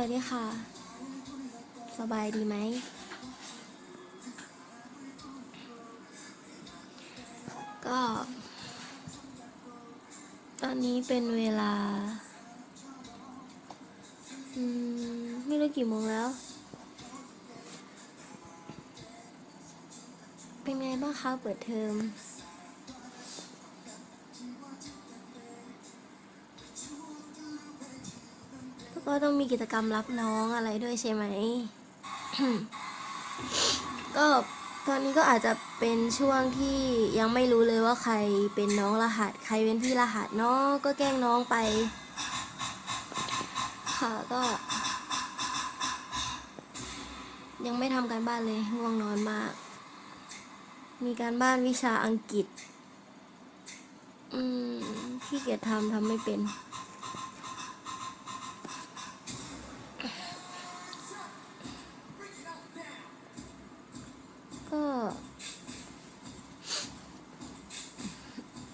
วัสดีค่ะ สบายดีไหม ก็ ตอนนี้เป็นเวลา อืม ไม่รู้กี่โมงแล้ว เป็นไงบ้างคะเปิดเทอม ก็ต้องมีกิจกรรมรับน้องอะไรด้วยใช่ไหม ก็ตอนนี้ก็อาจจะเป็นช่วงที่ยังไม่รู้เลยว่าใครเป็นน้องรหัส ใครเป็นพี่รหัสเนาะก็แกล้งน้องไป ค่ะก็ ยังไม่ทำการบ้านเลยง่วงนอนมาก มีการบ้านวิชาอังกฤษ อืมขี้เกียจทำทำไม่เป็น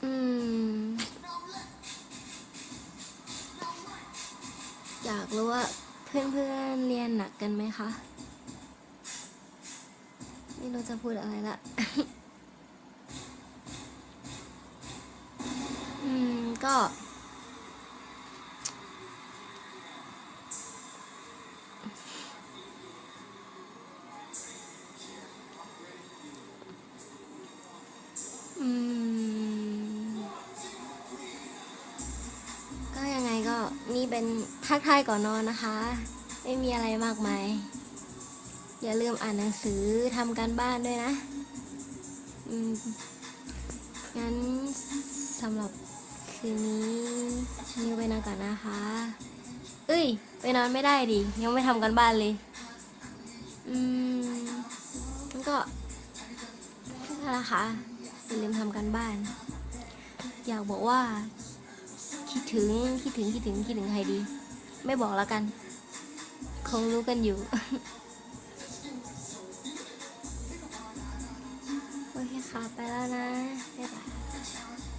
อืม อยากรู้ว่าเพื่อนๆเรียนหนักกันไหมคะ ไม่รู้จะพูดอะไรละ อืม ก็ นี่เป็นทักทายก่อนนอนนะคะ ไม่มีอะไรมากมาย อย่าลืมอ่านหนังสือทำการบ้านด้วยนะงั้นสำหรับคืนนี้นิวไปนอนก่อนนะคะ เอ้ย ไปนอนไม่ได้ดิ ยังไม่ทำกันบ้านเลย อืมงั้นก็นั่นแหละค่ะอย่าลืมทำกันบ้าน อยากบอกว่า คิดถึงคิดถึงคิดถึงคิดถึงใครดี ไม่บอกแล้วกัน คงรู้กันอยู่โอเคค่ะไปแล้วนะบ๊ายบาย